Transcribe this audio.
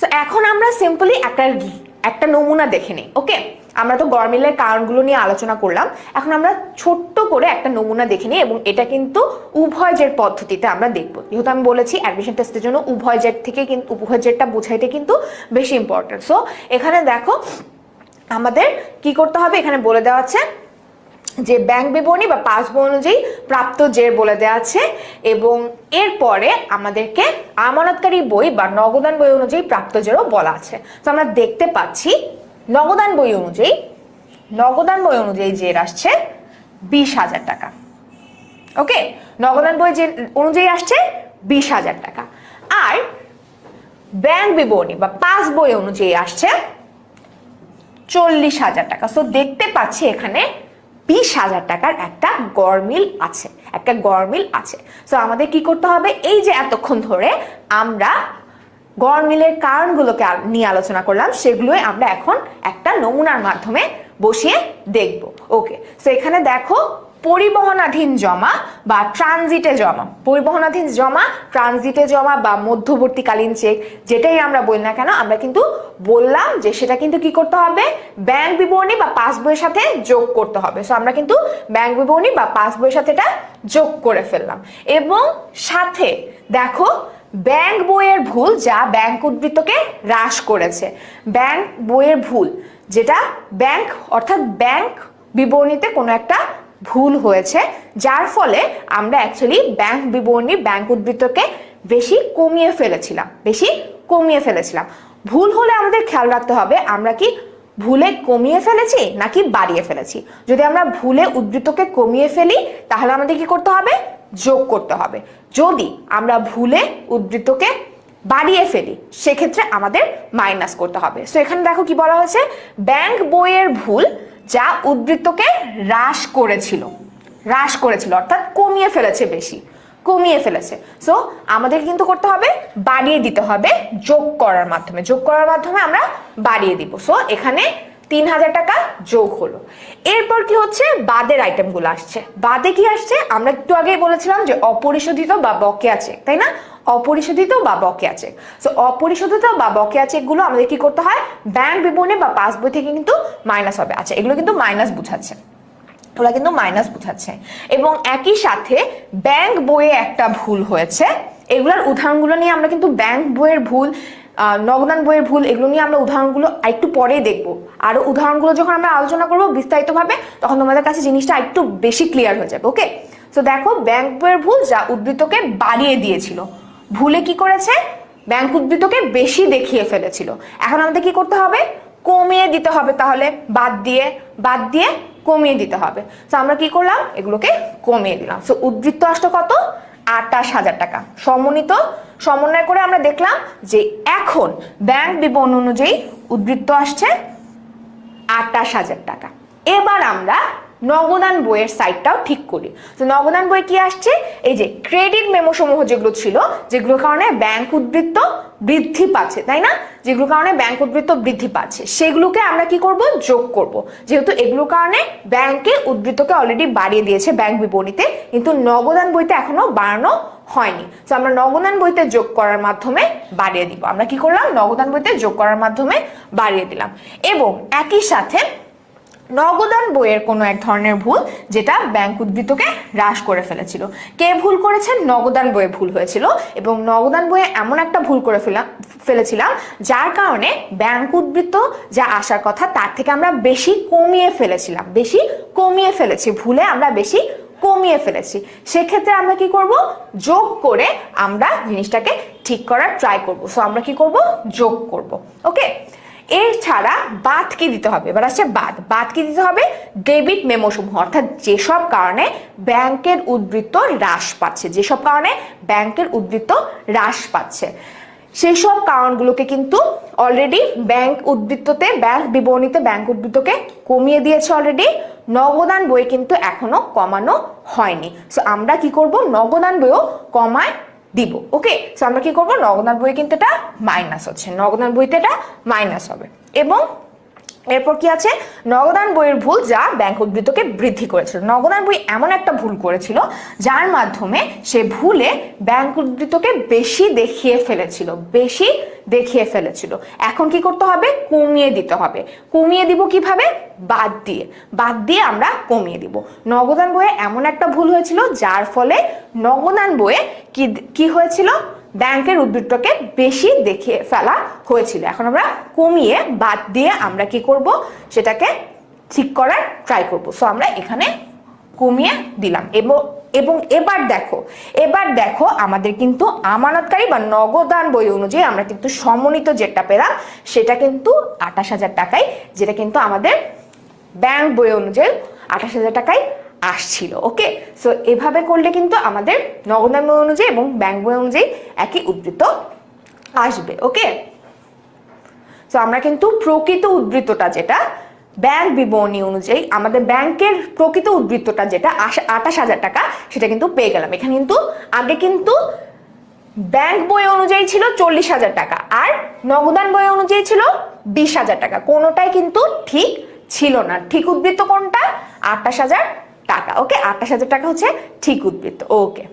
তো এখন আমরা সিম্পলি একটা একটা নমুনা দেখে নিই ওকে আমরা তো গরমিলের কারণগুলো নিয়ে আলোচনা করলাম। এখন আমরা ছোট্ট করে একটা নমুনা দেখে নিই এবং এটা কিন্তু উভয় জেট পদ্ধতিতে আমরা দেখব। যেহেতু আমি বলেছি অ্যাডমিশন টেস্টের জন্য উভয় জেট থেকে কিন্তু উভয় জেটটা বোঝাইতে কিন্তু বেশি ইম্পর্টেন্ট সো এখানে দেখো, আমাদের কি করতে হবে? এখানে বলে দেওয়া আছে যে ব্যাংক বিবরণী বা পাসবই অনুযায়ী প্রাপ্ত জের বলে দেওয়া আছে এবং এরপরে আমাদেরকে আমানতকারী বই বা নগদান বই অনুযায়ী প্রাপ্ত জেরও বলা আছে। তো আমরা দেখতে পাচ্ছি নগদান বই অনুযায়ী, নগদান বই অনুযায়ী জের আসছে বিশ হাজার টাকা। ওকে? নগদান বই যে অনুযায়ী আসছে বিশ হাজার টাকা। আর ব্যাংক বিবরণী বা পাস বই অনুযায়ী আসছে চল্লিশ হাজার টাকা। সো দেখতে পাচ্ছি এখানে বিশ হাজার টাকার একটা গরমিল আছে, একটা গরমিল আছে। সো আমাদের কি করতে হবে? এই যে এতক্ষণ ধরে আমরা গরমিলের কারণগুলোকে নিয়ে আলোচনা করলাম, সেগুলোই আমরা এখন একটা নমুনার মাধ্যমে বসিয়ে দেখব। ওকে সো এখানে দেখো পরিবহনাধীন জমা বা ট্রানজিটে জমা। পরিবহনাধীন জমা, ট্রানজিটে জমা বা মধ্যবর্তীকালীন চেক, যেটাই আমরা বলি না কেন, আমরা কিন্তু বললাম যে সেটা কিন্তু কি করতে হবে? ব্যাংক বিবরণী বা পাসবইয়ের সাথে যোগ করতে হবে। সো আমরা কিন্তু ব্যাংক বিবরণী বা পাসবইয়ের সাথে এটা যোগ করে ফেললাম। এবং সাথে দেখো, ব্যাংক বইয়ের ভুল যা ব্যাংক উদ্বৃত্তকে হ্রাস করেছে। ব্যাংক বইয়ের ভুল, যেটা ব্যাংক, অর্থাৎ ব্যাংক বিবরণীতে কোনো একটা ভুল হয়েছে, যার ফলে আমরা অ্যাকচুয়ালি ব্যাংক বিবরণী ব্যাংক উদ্বৃত্তকে বেশি কমিয়ে ফেলেছিলাম, বেশি কমিয়ে ফেলেছিলাম। ভুল হলে আমাদের খেয়াল রাখতে হবে, আমরা কি ভুলে কমিয়ে ফেলেছি নাকি বাড়িয়ে ফেলেছি? যদি আমরা ভুলে উদ্বৃত্তকে কমিয়ে ফেলি, তাহলে আমাদের কি করতে হবে? যোগ করতে হবে। যদি আমরা ভুলে উদ্বৃত্তকে বাড়িয়ে ফেলি, সেক্ষেত্রে আমাদের মাইনাস করতে হবে। সো এখানে দেখো কি বলা হয়েছে ব্যাংক বইয়ের ভুল যা উদ্বৃত্তকে হ্রাস করেছিল হ্রাস করেছিল, অর্থাৎ কমিয়ে ফেলেছে বেশি, কমিয়ে ফেলেছে। সো আমাদের কিন্তু করতে হবে বাড়িয়ে দিতে হবে যোগ করার মাধ্যমে। যোগ করার মাধ্যমে আমরা বাড়িয়ে দিব। সো এখানে তিন হাজার টাকা যোগ হলো। এরপর কি হচ্ছে? বাদের আইটেমগুলো আসছে। বাদে কি আসছে? আমরা একটু আগেই বলেছিলাম যে অপরিশোধিত বা বকেয়া চেক তাই না? অপরিশোধিত বা বকেয়া চেক সো অপরিশোধিত বা বকেয়া চেকগুলো আমাদের কি করতে হয়? ব্যাংক বিবরণী বা পাসবই থেকে কিন্তু মাইনাস হবে। আচ্ছা এগুলো কিন্তু মাইনাস বুঝাচ্ছে। ওরা কিন্তু মাইনাস বুঝাচ্ছে। এবং একই সাথে ব্যাংক বইয়ে একটা ভুল হয়েছে। এগুলোর উদাহরণগুলো নিয়ে আমরা কিন্তু ব্যাংক বইয়ের ভুল নগদান বইয়ের ভুল, এগুলো নিয়ে আমরা উদাহরণগুলো একটু পরেই দেখব। আরও উদাহরণগুলো যখন আমরা আলোচনা করব বিস্তারিতভাবে, তখন তোমাদের কাছে জিনিসটা একটু বেশি ক্লিয়ার হয়ে যাবে ওকে তো দেখো ব্যাংক বইয়ের ভুল যা উদ্বৃত্তকে বাড়িয়ে দিয়েছিল। ভুলে কি করেছে? ব্যাংক উদ্বৃত্তকে বেশি দেখিয়ে ফেলেছিল। এখন আমাদের কি করতে হবে? কমিয়ে দিতে হবে তাহলে, বাদ দিয়ে বাদ দিয়ে কমিয়ে দিতে হবে। তো আমরা কি করলাম? এগুলোকে কমিয়ে দিলাম। তো উদ্বৃত্ত আসতো কত? আটাশ হাজার টাকা। সমন্বিত, সমন্বয় করে আমরা দেখলাম যে এখন ব্যাংক বিবরণ অনুযায়ী উদ্বৃত্ত আসছে আটাশ হাজার টাকা। এবার আমরা নগদান বইয়ের সাইটটাও ঠিক করি। তো নগদান বই কি আসছে? এই যে ক্রেডিট মেমো সমূহ যেগুলো ছিল, যেগুলোর কারণে ব্যাংক উদ্বৃত্ত বৃদ্ধি পাচ্ছে, তাই না? যেগুলোর কারণে ব্যাংক উদ্বৃত্ত বৃদ্ধি পাচ্ছে, সেগুলোকে আমরা কি করব? যোগ করব। যেহেতু এগুলোর কারণে ব্যাংকে উদ্বৃত্তকে অলরেডি বাড়িয়ে দিয়েছে ব্যাংক বিবরণীতে, কিন্তু নগদান বইতে এখনও বাড়ানো হয়নি। তো আমরা নগদান বইতে যোগ করার মাধ্যমে বাড়িয়ে দিব। আমরা কি করলাম? নগদান বইতে যোগ করার মাধ্যমে বাড়িয়ে দিলাম। এবং একই সাথে নগদান বইয়ের কোনো এক ধরনের ভুল যেটা ব্যাংক উদ্বৃত্তকে হ্রাস করে ফেলেছিল। কে ভুল করেছেন নগদান বইয়ে ভুল হয়েছিল এবং নগদান বইয়ে এমন একটা ভুল করে ফেলাম ফেলেছিলাম যার কারণে ব্যাংক উদ্বৃত্ত যা আসার কথা তার থেকে আমরা বেশি কমিয়ে ফেলেছিলাম। বেশি কমিয়ে ফেলেছি, ভুলে আমরা বেশি কমিয়ে ফেলেছি। সেক্ষেত্রে আমরা কি করব? যোগ করে আমরা জিনিসটাকে ঠিক করার ট্রাই করব। সো আমরা কি করব? যোগ করব। ওকে এছাড়া বাদ কি দিতে হবে। এবার আসছে বাদ। বাদ কি দিতে হবে ডেবিট মেমো সমূহ। অর্থাৎ যেসব কারণে ব্যাংকের উদ্বৃত্ত হ্রাস পাচ্ছে, যেসব কারণে ব্যাংকের উদ্বৃত্ত হ্রাস পাচ্ছে। সেই সব কারণগুলোকে কিন্তু অলরেডি ব্যাংক উদ্বৃত্ততে, ব্যাংক বিবরণীতে ব্যাংক উদ্বৃত্তকে কমিয়ে দিয়েছে অলরেডি নগদান বই কিন্তু এখনও কমানো হয়নি। সো আমরা কি করব? নগদান বইও কমায় দিব ওকে সো আমরা কি করব? নগদার বই কিন্তু এটা মাইনাস হচ্ছে নগদার বইতে এটা মাইনাস হবে। এবং এরপর কি আছে? নগদান বইয়ের ভুল যা ব্যাংক উদ্বৃত্তকে বৃদ্ধি করেছিল। নগদান বই এমন একটা ভুল করেছিল, যার মাধ্যমে সে ভুলে ব্যাংক উদ্বৃত্তকে বেশি দেখিয়ে ফেলেছিল, বেশি দেখিয়ে ফেলেছিল। এখন কি করতে হবে? কমিয়ে দিতে হবে। কমিয়ে দিব কীভাবে? বাদ দিয়ে। বাদ দিয়ে আমরা কমিয়ে দিব। নগদান বইয়ে এমন একটা ভুল হয়েছিল, যার ফলে নগদান বইয়ে কি কি হয়েছিল? ব্যাংকের উদ্বৃত্তকে বেশি দেখিয়ে ফেলা হয়েছিল। এখন আমরা কমিয়ে বাদ দিয়ে আমরা কি করব? সেটাকে ঠিক করার ট্রাই করব। সো আমরা এখানে কমিয়ে দিলাম। এবং এবং এবার দেখো এবার দেখো আমাদের কিন্তু আমানতকারী বা নগদান বই অনুযায়ী আমরা কিন্তু সমন্বিত যেটা পেলাম, সেটা কিন্তু আঠাশ হাজার টাকায়, যেটা কিন্তু আমাদের ব্যাংক বই অনুযায়ী আঠাশ হাজার টাকায় আসছিল ওকে সো এভাবে করলে কিন্তু আমাদের নগদান বই অনুযায়ী এবং বই অনুযায়ী একই উদ্বৃত্ত আসবে ওকে সো আমরা কিন্তু প্রকৃত উদ্বৃত্তটা যেটা ব্যাংক বিবরণী অনুযায়ী, আমাদের ব্যাংকের প্রকৃত উদ্বৃত্তটা যেটা আঠাশ হাজার টাকা, সেটা কিন্তু পেয়ে গেলাম। এখানে কিন্তু, আগে কিন্তু ব্যাংক বই অনুযায়ী ছিল চল্লিশ হাজার টাকা, আর নগদান বই অনুযায়ী ছিল বিশ হাজার টাকা। কোনোটাই কিন্তু ঠিক ছিল না। ঠিক উদ্বৃত্ত কোনটা? আঠাশ হাজার টাকা ওকে? আঠাশ হাজার টাকা হচ্ছে ঠিক উদ্বৃত্ত ওকে।